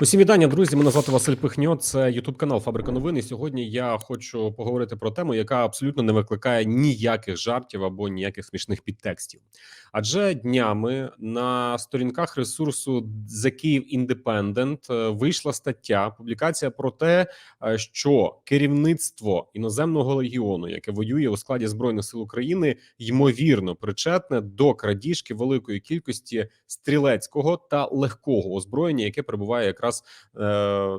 Усім вітання, друзі. Мене звати Василь Пихньо. Це Ютуб канал Фабрика новин. І Сьогодні я хочу поговорити про тему, яка абсолютно не викликає ніяких жартів або ніяких смішних підтекстів. Адже днями на сторінках ресурсу The Kyiv Independent е, вийшла стаття, публікація про те, е, що керівництво іноземного легіону, яке воює у складі збройних сил України, ймовірно причетне до крадіжки великої кількості стрілецького та легкого озброєння, яке перебуває якраз е,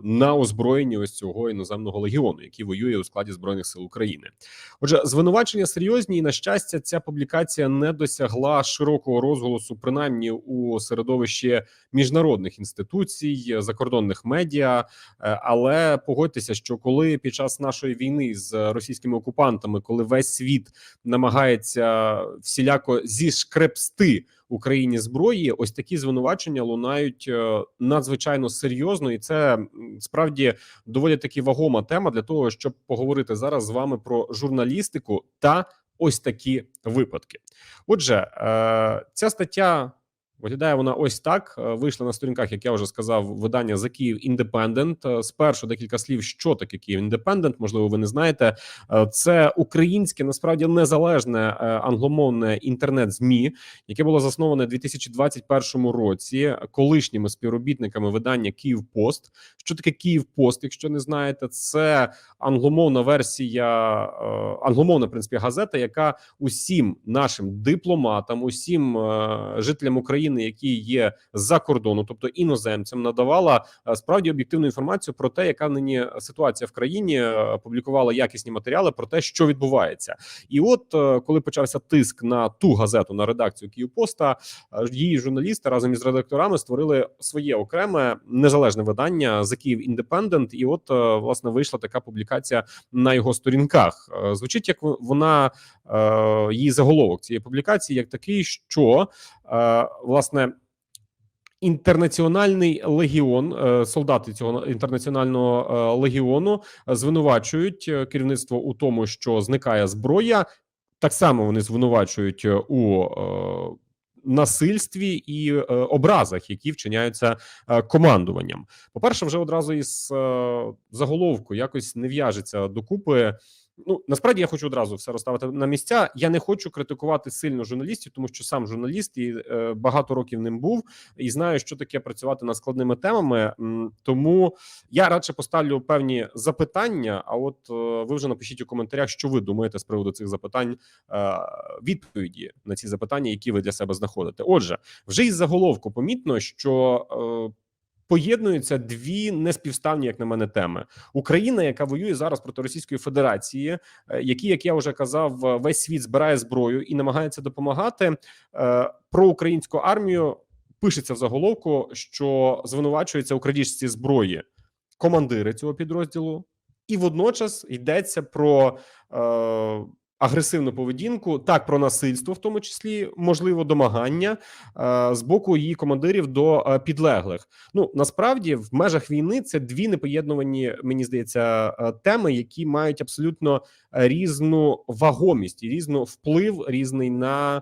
на озброєнні ось цього іноземного легіону, який воює у складі збройних сил України. Отже, звинувачення серйозні, і на щастя, ця публікація не досягла широкого розголосу, принаймні у середовищі міжнародних інституцій, закордонних медіа. Е, Але погодьтеся, що коли під час нашої війни з російськими окупантами, коли весь світ намагається всіляко зішкрепсти Україні зброї, ось такі звинувачення лунають е, надзвичайно серйозно, і це справді доволі таки вагома тема для того, щоб поговорити зараз з вами про журналістику та ось такі випадки. Отже, е, ця стаття. Виглядає вона ось так. Е, Вийшла на сторінках, як я вже сказав, видання за Київ Індепендент. Спершу декілька слів, що таке Київ Індепендент. Можливо, ви не знаєте. Е, Це українське, насправді незалежне е, англомовне інтернет-змі, яке було засноване у 2021 році колишніми співробітниками видання Київ Пост. Що таке Київ Пост? Якщо не знаєте, це англомовна версія, англомовна в принципі газета, яка усім нашим дипломатам, усім жителям України, які є за кордону, тобто іноземцям, надавала е, справді об'єктивну інформацію про те, яка нині ситуація в країні. е, Публікувала якісні матеріали про те, що відбувається. І от е, коли почався тиск на ту газету на редакцію Київпоста, її журналісти разом із редакторами створили своє окреме незалежне видання The Київ Independent. І от власне вийшла така публікація на його сторінках. Звучить як вона її заголовок цієї публікації, як такий, що е, власне. Інтернаціональний легіон, е, солдати цього інтернаціонального е, легіону е, звинувачують е, керівництво у тому, що зникає зброя. Так само вони звинувачують е, у е, насильстві і е, образах, які вчиняються е, командуванням. По перше, вже одразу із е, заголовку якось не в'яжеться докупи. Ну насправді я хочу одразу все розставити на місця. Я не хочу критикувати сильно журналістів, тому що сам журналіст і е, багато років ним був і знаю, що таке працювати над складними темами. Тому я радше поставлю певні запитання. А от е, ви вже напишіть у коментарях, що ви думаєте з приводу цих запитань, е, відповіді на ці запитання, які ви для себе знаходите. Отже, вже із заголовку помітно, що. е, Поєднуються дві неспівставні, як на мене, теми: Україна, яка воює зараз проти Російської Федерації, е, які, як я вже казав, е, весь світ збирає зброю і намагається допомагати е, про українську армію. Пишеться в заголовку, що звинувачується у крадіжці зброї командири цього підрозділу, і водночас йдеться про агресивну поведінку, так про насильство, в тому числі можливо домагання е, з боку її командирів до е, підлеглих. Ну насправді в межах війни це дві непоєднувані, мені здається, е, теми, які мають абсолютно різну вагомість і різну вплив різний на.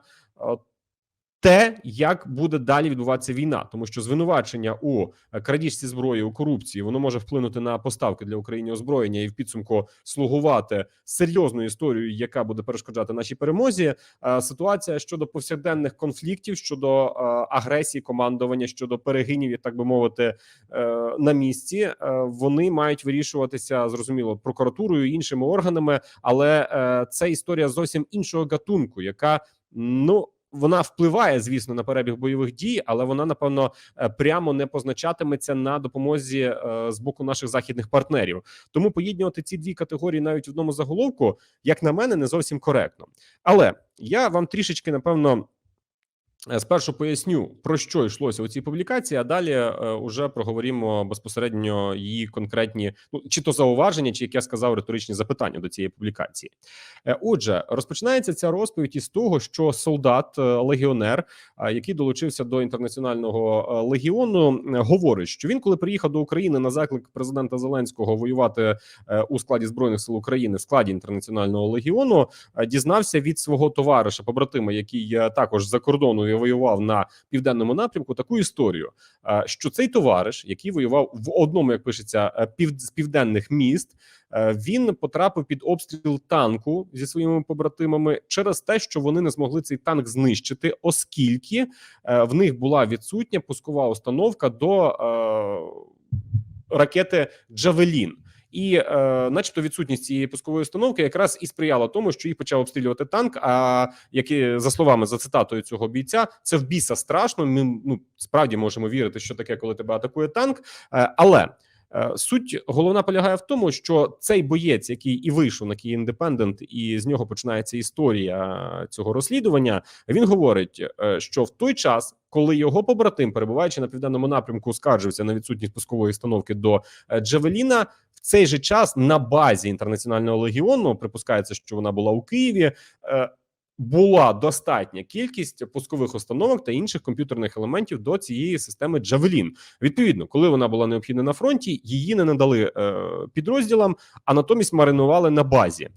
Те, як буде далі відбуватися війна, тому що звинувачення у е, крадіжці зброї у корупції воно може вплинути на поставки для України озброєння і в підсумку слугувати серйозною історією, яка буде перешкоджати нашій перемозі. Е, Ситуація щодо повсякденних конфліктів, щодо е, агресії, командування, щодо перегинів, як так би мовити, на місці, вони мають вирішуватися зрозуміло прокуратурою іншими органами, але це історія зовсім іншого гатунку, яка ну вона впливає, звісно, на перебіг бойових дій, але вона напевно е, прямо не позначатиметься на допомозі е, з боку наших західних партнерів. Тому поєднувати ці дві категорії навіть в одному заголовку, як на мене, не зовсім коректно. Але я вам трішечки напевно. Е, Спершу поясню про що йшлося у цій публікації, а далі е, уже проговоримо безпосередньо її конкретні, ну чи то зауваження, чи як я сказав, риторичні запитання до цієї публікації. Е, Отже, розпочинається ця розповідь із того, що солдат, е, який долучився до інтернаціонального легіону, говорить, що він, коли приїхав до України на заклик президента Зеленського воювати у складі збройних сил України в складі інтернаціонального легіону, дізнався від свого товариша, побратима, який також за кордону воював на південному напрямку, таку історію, що цей товариш, який воював в одному, як пишеться, е, пів з південних міст, е, він потрапив під обстріл танку зі своїми побратимами через те, що вони не змогли цей танк знищити, оскільки е, в них була відсутня пускова установка до ракети Джавелін. І, е, начебто, відсутність цієї пускової установки якраз і сприяла тому, що їх почав обстрілювати танк. А які за словами за цитатою цього бійця, це в біса страшно. Ми ну справді можемо вірити, що таке, коли тебе атакує танк. Е, але е, суть головна полягає в тому, що цей боєць, який і вийшов на Київ Індепендент, і з нього починається історія цього розслідування. Він говорить, е, що в той час, коли його побратим, перебуваючи на південному напрямку, скаржився на відсутність пускової установки до е, Джавеліна. Цей же час на базі інтернаціонального легіону припускається, що вона була у Києві. е, Була достатня кількість пускових установок та інших комп'ютерних елементів до цієї системи Javelin. Відповідно, коли вона була необхідна на фронті, її не надали е, підрозділам, а натомість маринували на базі.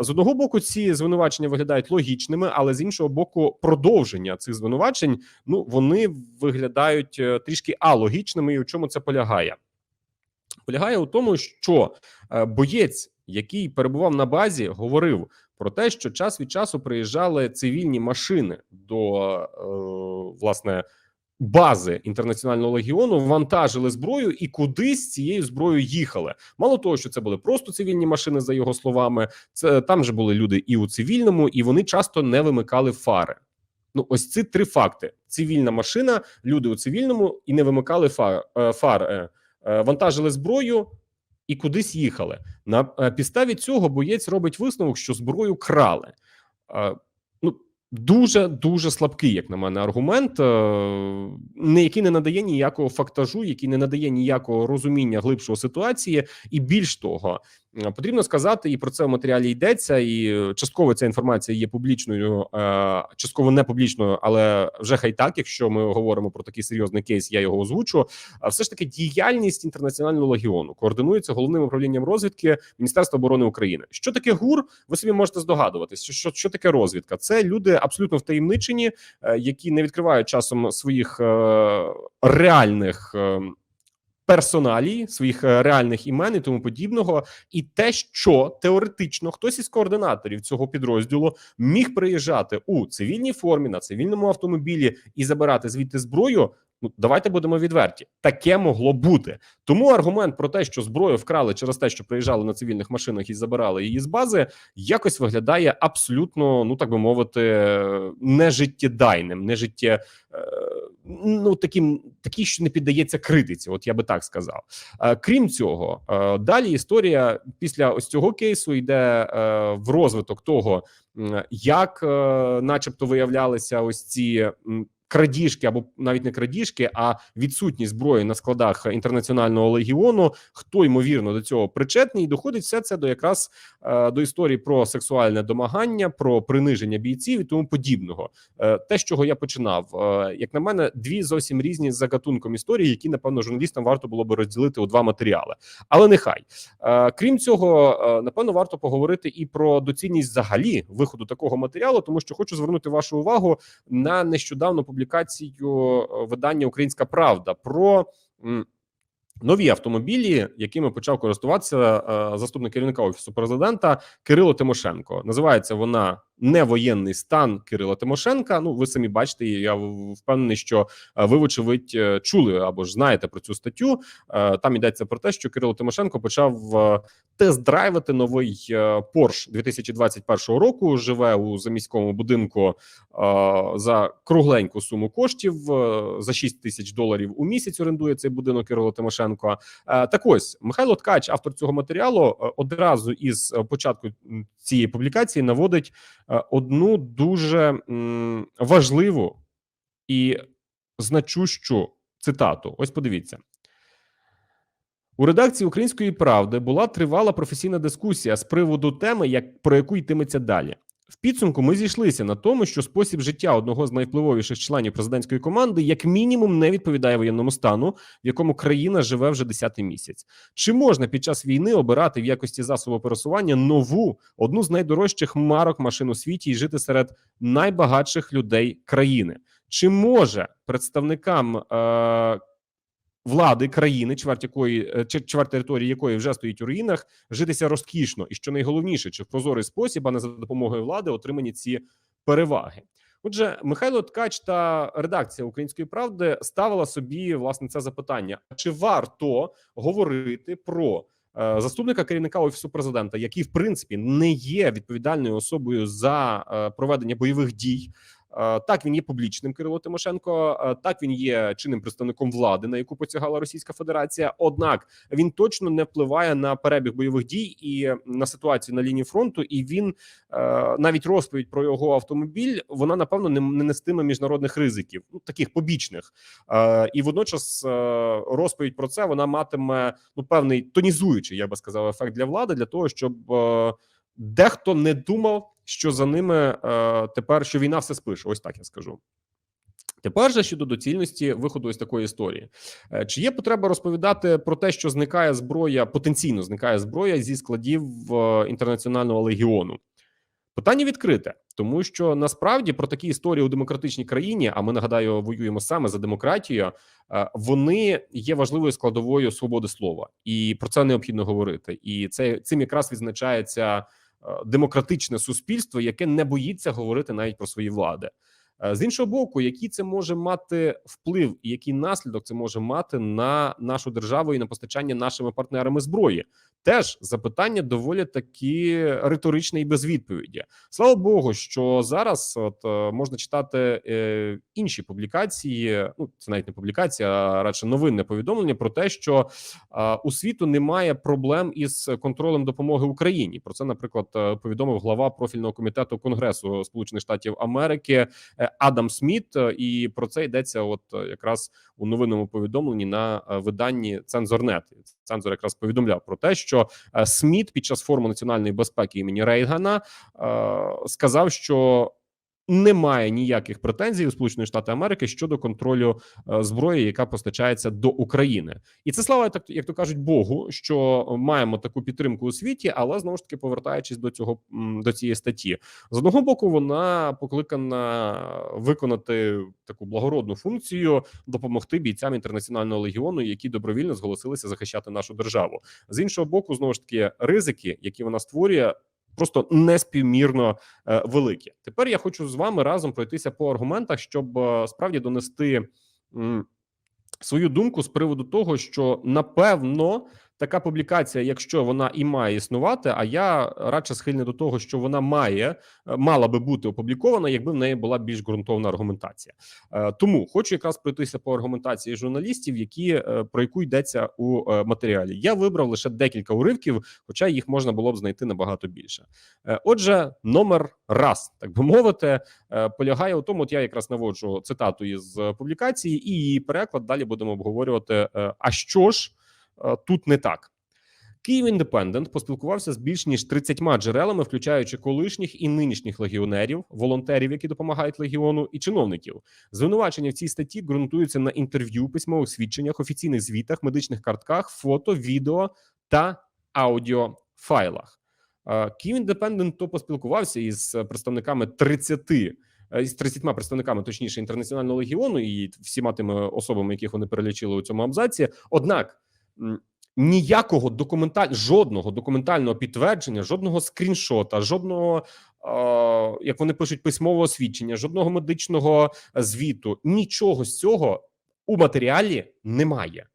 З одного боку, ці звинувачення виглядають логічними, але з іншого боку, продовження цих звинувачень ну вони виглядають е, трішки алогічними. І у чому це полягає? Полягає у тому, що е, боєць, який перебував на базі, говорив про те, що час від часу приїжджали цивільні машини до е, власне бази інтернаціонального легіону, вантажили зброю і кудись цією зброєю їхали. Мало того, що це були просто цивільні машини, за його словами, це там же були люди і у цивільному, і вони часто не вимикали фари. Ну, ось ці три факти: цивільна машина, люди у цивільному і не вимикали фар, е, фар е, вантажили зброю і кудись їхали. На е, підставі цього боєць робить висновок, що зброю крали. Е, Ну дуже дуже слабкий, як на мене, аргумент, е, який не надає ніякого фактажу, який не надає ніякого розуміння глибшого ситуації, і більш того. Е, Потрібно сказати, і про це в матеріалі йдеться. І е, частково ця інформація є публічною, е, частково не публічною, але вже хай так, якщо ми говоримо про такий серйозний кейс, я його озвучу. А все ж таки діяльність інтернаціонального легіону координується головним управлінням розвідки Міністерства оборони України. Що таке ГУР? Ви собі можете здогадуватись, що, що, що таке розвідка? Це люди абсолютно втаємничені, які не відкривають часом своїх реальних. Персоналій своїх е, реальних імен і тому подібного, і те, що теоретично хтось із координаторів цього підрозділу міг приїжджати у цивільній формі на цивільному автомобілі і забирати звідти зброю. Ну давайте будемо відверті. Таке могло бути. Тому аргумент про те, що зброю вкрали через те, що приїжджали на цивільних машинах і забирали її з бази, якось виглядає абсолютно, ну так би мовити, нежиттєдайним, нежиттє, е, ну таким, такий, що не піддається критиці. От я би так сказав. Е, Крім цього, е, далі історія після ось цього кейсу йде в розвиток того, як, начебто, виявлялися ось ці. Крадіжки або навіть не крадіжки, а відсутність зброї на складах інтернаціонального легіону. Хто ймовірно до цього причетний, і доходить все це до якраз е, до історії про сексуальне домагання, про приниження бійців і тому подібного. Е, те, з чого я починав, е, як на мене, дві зовсім різні за гатунком історії, які напевно журналістам варто було би розділити у два матеріали. Але нехай крім цього, напевно, варто поговорити і про доцільність взагалі виходу такого матеріалу, тому що хочу звернути вашу увагу на нещодавну публікацію е, видання Українська Правда про. Нові автомобілі, якими почав користуватися е, заступник керівника офісу президента Кирило Тимошенко. Називається вона не воєнний стан Кирила Тимошенка. Ну, ви самі бачите, я впевнений, що е, ви, вочевидь, е, чули або ж знаєте про цю статтю. Е, Там йдеться про те, що Кирило Тимошенко почав тест-драйвити новий Porsche 2021 року. Живе у заміському будинку за кругленьку суму коштів за 6 тисяч доларів у місяць. Орендує цей будинок Кирило Тимошенко. Так ось Михайло Ткач, автор цього матеріалу, одразу із початку цієї публікації наводить одну дуже важливу і значущу цитату. Ось подивіться. У редакції Української правди була тривала професійна дискусія з приводу теми, як про яку йтиметься далі. В підсумку ми зійшлися на тому, що спосіб життя одного з найвпливовіших членів президентської команди, як мінімум, не відповідає воєнному стану, в якому країна живе вже 10-й місяць. Чи можна під час війни обирати в якості засобу пересування нову одну з найдорожчих марок машин у світі і жити серед найбагатших людей країни? Чи може представникам е, влади країни, чверть якої е, чверть території якої вже стоїть у руїнах, житися розкішно, і що найголовніше, чи в прозорий спосіб, а не за допомогою влади отримані ці переваги? Отже, Михайло Ткач та редакція Української правди ставила собі власне це запитання: чи варто говорити про е, заступника керівника офісу президента, який в принципі не є відповідальною особою за е, проведення бойових дій? Е, Так, він є публічним Кирило Тимошенко. е, Так, він є чинним представником влади, на яку посягала Російська Федерація. Однак він точно не впливає на перебіг бойових дій і на ситуацію на лінії фронту. І він е, навіть розповідь про його автомобіль вона напевно не, не нестиме міжнародних ризиків, ну таких побічних. І водночас розповідь про це вона матиме ну певний тонізуючий, я би сказав, ефект для влади для того, щоб. Дехто не думав, що за ними е, тепер що війна все спише. Ось так я скажу. Тепер же щодо доцільності виходу із такої історії, Е, чи є потреба розповідати про те, що зникає зброя, потенційно зникає зброя зі складів е, інтернаціонального легіону? Питання відкрите, тому що насправді про такі історії у демократичній країні, а ми нагадаю, воюємо саме за демократію. е, Вони є важливою складовою свободи слова, і про це необхідно говорити. І це цим якраз відзначається демократичне суспільство, яке не боїться говорити навіть про свої влади. Е, З іншого боку, який це може мати вплив, і який наслідок це може мати на нашу державу і на постачання нашими партнерами зброї? Теж запитання доволі таки риторичне і без відповіді. Слава Богу, що зараз от е, можна читати е, інші публікації. Ну це навіть не публікація, а радше новинне повідомлення про те, що у світу немає проблем із контролем допомоги Україні. Про це, наприклад, повідомив глава профільного комітету Конгресу Сполучених Штатів Америки Адам Сміт. Е, І про це йдеться, от е, якраз у новинному повідомленні на е, виданні Цензорнет. Цензор якраз повідомляв про те, що Сміт під час форуму національної безпеки імені Рейгана сказав, що немає ніяких претензій у Сполучених Штатів Америки щодо контролю е, зброї, яка постачається до України, і це слава так, як то кажуть, Богу, що маємо таку підтримку у світі, але знову ж таки повертаючись до цього до цієї статті, з одного боку, вона покликана виконати таку благородну функцію допомогти бійцям інтернаціонального легіону, які добровільно зголосилися захищати нашу державу. З іншого боку, знову ж таки, ризики, які вона створює. Просто неспівмірно е, великі. Тепер я хочу з вами разом пройтися по аргументах, щоб е, справді донести свою думку з приводу того, що напевно така публікація, якщо вона і має існувати, а я радше схильний до того, що вона має е, мала би бути опублікована, якби в неї була більш ґрунтовна аргументація. Е, Тому хочу якраз пройтися по аргументації журналістів, які е, про яку йдеться у матеріалі. Я вибрав лише декілька уривків, хоча їх можна було б знайти набагато більше. Отже, номер раз, так би мовити, полягає у тому, от я якраз наводжу цитату із публікації, і її переклад далі будемо обговорювати. А що ж тут не так? Київ Індепендент поспілкувався з більш ніж 30 джерелами, включаючи колишніх і нинішніх легіонерів, волонтерів, які допомагають легіону, і чиновників. Звинувачення в цій статті ґрунтуються на інтерв'ю, письмових свідченнях, офіційних звітах, медичних картках, фото, відео та аудіофайлах. Київ Індепендент то поспілкувався із представниками 30 е, із 30 представниками, точніше, інтернаціонального легіону і всіма тими особами, яких вони перелічили у цьому абзаці. Однак ніякого документаль... жодного документального підтвердження, жодного скріншота, жодного, е, як вони пишуть, письмового свідчення, жодного медичного звіту, нічого з цього у матеріалі немає.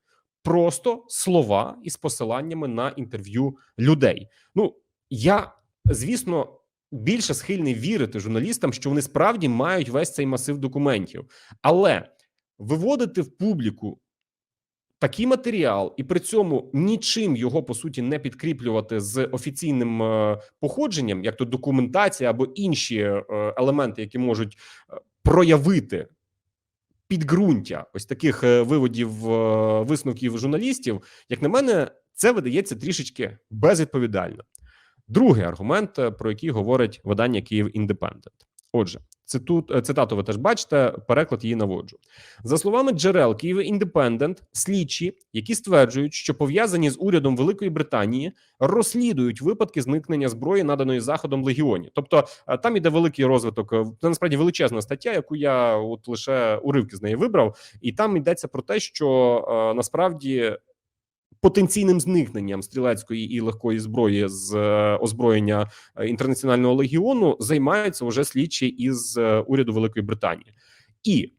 Просто слова із посиланнями на інтерв'ю людей. Ну я звісно більше схильний вірити журналістам, що вони справді мають весь цей масив документів, але виводити в публіку такий матеріал і при цьому нічим його по суті не підкріплювати з офіційним е, походженням, як то документація або інші е, елементи, які можуть е, проявити підґрунтя ось таких виводів висновків журналістів, як на мене, це видається трішечки безвідповідально. Другий аргумент, про який говорить видання Київ Індепендент. Отже, Циту, е, цитату ви теж бачите, переклад її наводжу. За словами джерел Києва Індепендент, слідчі, які стверджують, що пов'язані з урядом Великої Британії, розслідують випадки зникнення зброї, наданої заходом легіоні. Тобто е, там іде великий розвиток. е, Це насправді величезна стаття, яку я от лише уривки з неї вибрав, і там йдеться про те, що насправді. Потенційним зникненням стрілецької і легкої зброї з е, озброєння е, інтернаціонального легіону займаються вже слідчі із е, уряду Великої Британії, і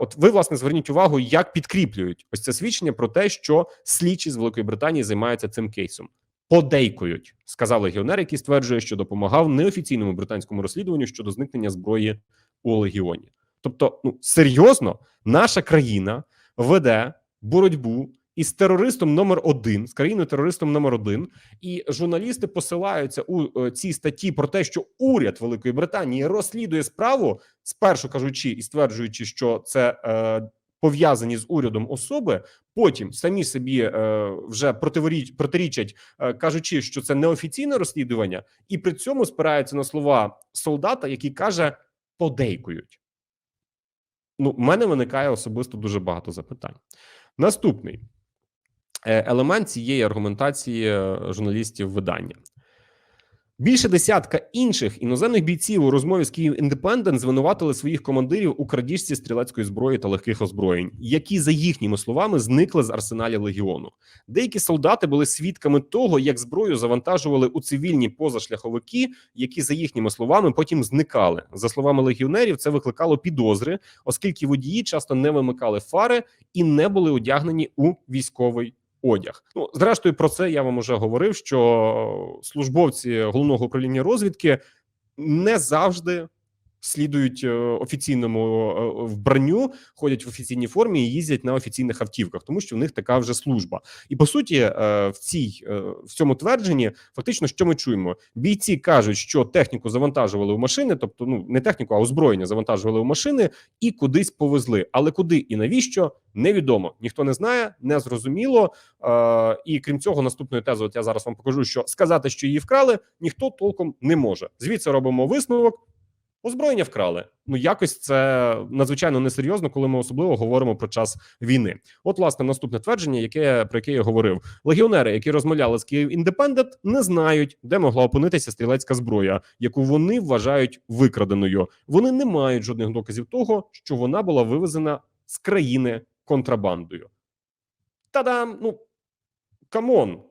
от ви власне зверніть увагу, як підкріплюють ось це свідчення про те, що слідчі з Великої Британії займаються цим кейсом. Подейкують, сказав легіонер, який стверджує, що допомагав неофіційному британському розслідуванню щодо зникнення зброї у легіоні. Тобто, ну серйозно, наша країна веде боротьбу із терористом номер один з країною терористом номер один, і журналісти посилаються у е, цій статті про те, що уряд Великої Британії розслідує справу, спершу кажучи і стверджуючи, що це е, пов'язані з урядом особи. Потім самі собі е, вже противоріч, протирічать, е, кажучи, що це неофіційне розслідування, і при цьому спираються на слова солдата, який каже подейкують. Ну, в мене виникає особисто дуже багато запитань. Наступний елемент цієї аргументації е, журналістів видання. Більше десятка інших іноземних бійців у розмові з Київ Індепендент звинуватили своїх командирів у крадіжці стрілецької зброї та легких озброєнь, які за їхніми словами зникли з арсеналів легіону. Деякі солдати були свідками того, як зброю завантажували у цивільні позашляховики, які за їхніми словами потім зникали. За словами легіонерів, це викликало підозри, оскільки водії часто не вимикали фари і не були одягнені у військовий одяг. Ну зрештою, про це я вам уже говорив. Що службовці головного управління розвідки не завжди слідують е, офіційному е, вбранню, ходять в офіційній формі і їздять на офіційних автівках, тому що в них така вже служба. І по суті, е, в цій е, в цьому твердженні фактично, що ми чуємо, бійці кажуть, що техніку завантажували в машини, тобто ну не техніку, а озброєння завантажували в машини і кудись повезли. Але куди і навіщо невідомо. Ніхто не знає, не зрозуміло. Е, і крім цього, наступною тезою, я зараз вам покажу, що сказати, що її вкрали, ніхто толком не може. Звідси робимо висновок. Озброєння вкрали. Ну якось це надзвичайно несерйозно, коли ми особливо говоримо про час війни. От, власне, наступне твердження, яке про яке я говорив, легіонери, які розмовляли з Київ Індепендент, не знають, де могла опинитися стрілецька зброя, яку вони вважають викраденою. Вони не мають жодних доказів того, що вона була вивезена з країни контрабандою. Та-дам! Ну камон.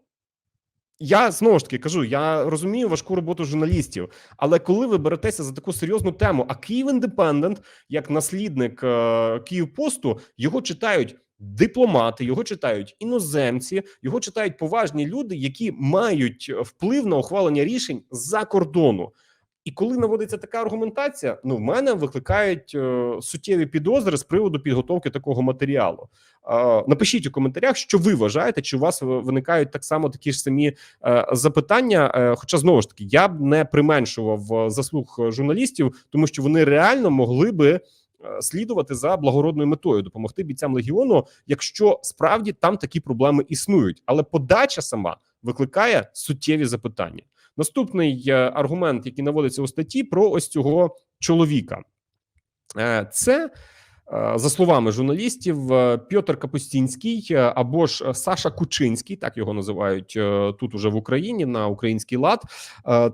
Я знову ж таки кажу: я розумію важку роботу журналістів, але коли ви беретеся за таку серйозну тему, а Київ Індепендент, як наслідник е, Київпосту, його читають дипломати, його читають іноземці, його читають поважні люди, які мають вплив на ухвалення рішень за кордону. І коли наводиться така аргументація, ну в мене викликають е, суттєві підозри з приводу підготовки такого матеріалу. Е, напишіть у коментарях, що ви вважаєте, чи у вас виникають так само такі ж самі е, запитання. Е, хоча знову ж таки я б не применшував е, заслуг журналістів, тому що вони реально могли би. е, Слідувати за благородною метою, допомогти бійцям легіону, якщо справді там такі проблеми існують, але подача сама викликає суттєві запитання. Наступний е, аргумент, який наводиться у статті, про ось цього чоловіка, Е, це е, за словами журналістів, Пьотр Капустінський або ж Саша Кучинський, так його називають тут уже в Україні на український лад.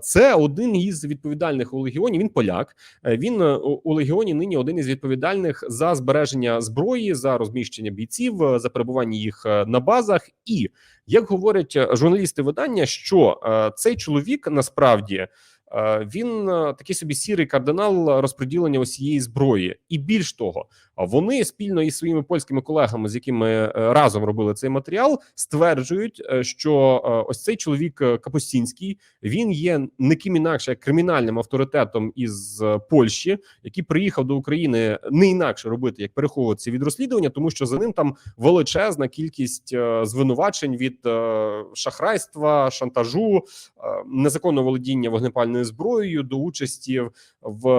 Це один із відповідальних у легіоні. Він поляк. Він у легіоні нині один із відповідальних за збереження зброї, за розміщення бійців, за перебування їх на базах. І як говорять е, журналісти видання, що е, цей чоловік насправді. е, Він такий собі сірий кардинал розподілення усієї зброї, і більш того, вони спільно із своїми польськими колегами, з якими е, разом робили цей матеріал, стверджують, е, що е, ось цей чоловік Капустінський він є не ким інакше як кримінальним авторитетом із Польщі, який приїхав до України не інакше робити, як переховуватися від розслідування, тому що за ним там величезна кількість звинувачень від шахрайства, шантажу, незаконного володіння вогнепальною зброєю до участі в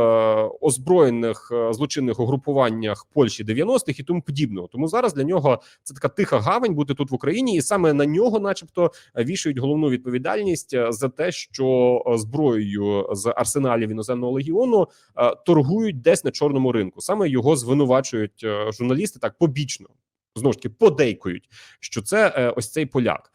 озброєних злочинних угрупуваннях Польщі 90-х і тому подібного. Тому зараз для нього це така тиха гавань бути тут в Україні, і саме на нього, начебто, вішають головну відповідальність е, за те, що е, зброєю з арсеналів іноземного легіону е, торгують десь на чорному ринку. Саме його звинувачують журналісти так побічно знову ж таки подейкують, що це ось цей поляк.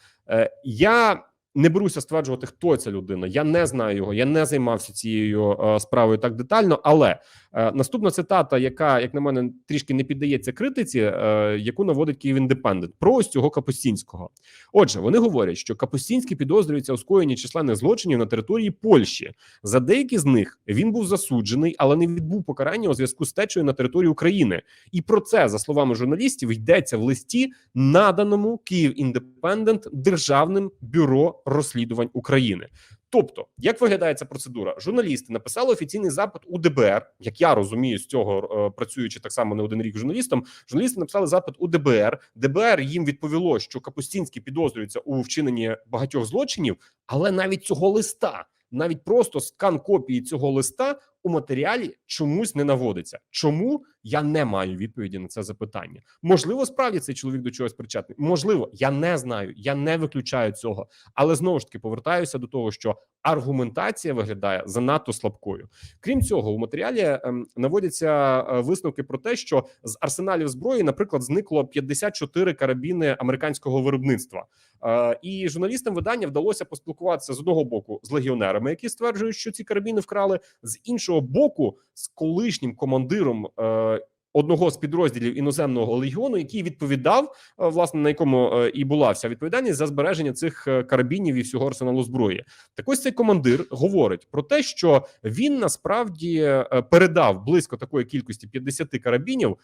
Я не беруся стверджувати, хто ця людина. Я не знаю його, я не займався цією е, справою так детально. Але е, наступна цитата, яка, як на мене, трішки не піддається критиці, е, яку наводить Київ індепендент про ось цього Капустінського. Отже, вони говорять, що Капустінський підозрюється у скоєнні численних злочинів на території Польщі. За деякі з них він був засуджений, але не відбув покарання у зв'язку з течею на території України. І про це, за словами журналістів, йдеться в листі, наданому Київ індепендент Державним бюро розслідувань України. Тобто, як виглядає ця процедура? Журналісти написали офіційний запит у ДБР. Як я розумію, з цього е, працюючи так само не один рік журналістом, журналісти написали запит у ДБР. ДБР їм відповіло, що Капустінський підозрюється у вчиненні багатьох злочинів, але навіть цього листа, навіть просто скан копії цього листа у матеріалі чомусь не наводиться. Чому я не маю відповіді на це запитання? Можливо, справді цей чоловік до чогось причетний. Можливо, я не знаю, я не виключаю цього, але знову ж таки повертаюся до того, що аргументація виглядає занадто слабкою. Крім цього, у матеріалі ем, наводяться е, висновки про те, що з арсеналів зброї, наприклад, зникло 54 карабіни американського виробництва. Е, і журналістам видання вдалося поспілкуватися з одного боку з легіонерами, які стверджують, що ці карабіни вкрали, з іншого боку, з колишнім командиром. Е, Одного з підрозділів іноземного легіону, який відповідав, е, власне, на якому е, і була вся відповідальність за збереження цих карабінів і всього арсеналу зброї. Так ось цей командир говорить про те, що він насправді передав близько такої кількості 50 карабінів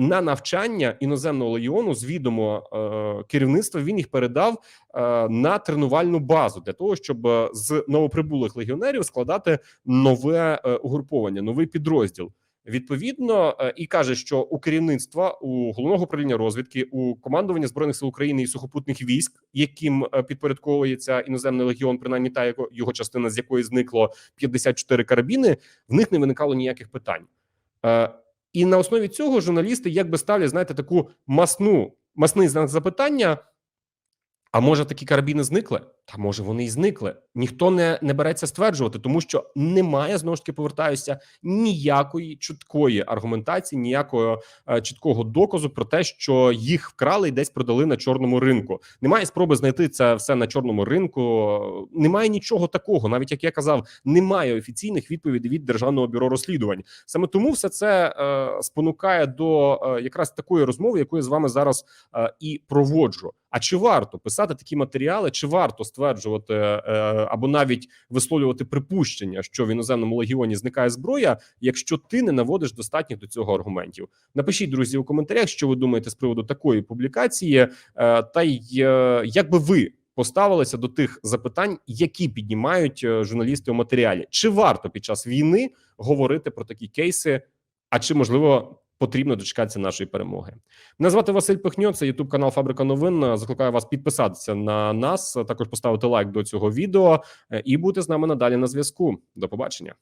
на навчання іноземного легіону з відомо е, керівництва. Він їх передав е, на тренувальну базу для того, щоб е, з новоприбулих легіонерів складати нове е, угруповання, новий підрозділ. Відповідно, е, і каже, що у керівництва у головного управління розвідки, у командування збройних сил України і сухопутних військ, яким е, підпорядковується іноземний легіон, принаймні та його, частина, з якої зникло 54 карабіни, в них не виникало ніяких питань. І на основі цього журналісти якби ставлять, знаєте, таку масну масний знак запитання. А може такі карабіни зникли? Та може вони і зникли. Ніхто не, не береться стверджувати, тому що немає знову ж таки повертаюся ніякої чіткої аргументації, ніякого е, чіткого доказу про те, що їх вкрали і десь продали на чорному ринку. Немає спроби знайти це все на чорному ринку. Немає нічого такого. Навіть як я казав, немає офіційних відповідей від державного бюро розслідувань. Саме тому все це е, спонукає до е, якраз такої розмови, яку я з вами зараз е, і проводжу. А чи варто писати такі матеріали? Чи варто стверджувати е, або навіть висловлювати припущення, що в іноземному легіоні зникає зброя, якщо ти не наводиш достатніх до цього аргументів? Напишіть друзі у коментарях, що ви думаєте з приводу такої публікації, е, та й е, як би ви поставилися до тих запитань, які піднімають е, журналісти у матеріалі? Чи варто під час війни говорити про такі кейси? А чи можливо потрібно дочекатися нашої перемоги? Мене звати Василь Пихньо, це Ютуб канал Фабрика новин. Закликаю вас підписатися на нас, також поставити лайк до цього відео е, і бути з нами надалі на зв'язку. До побачення.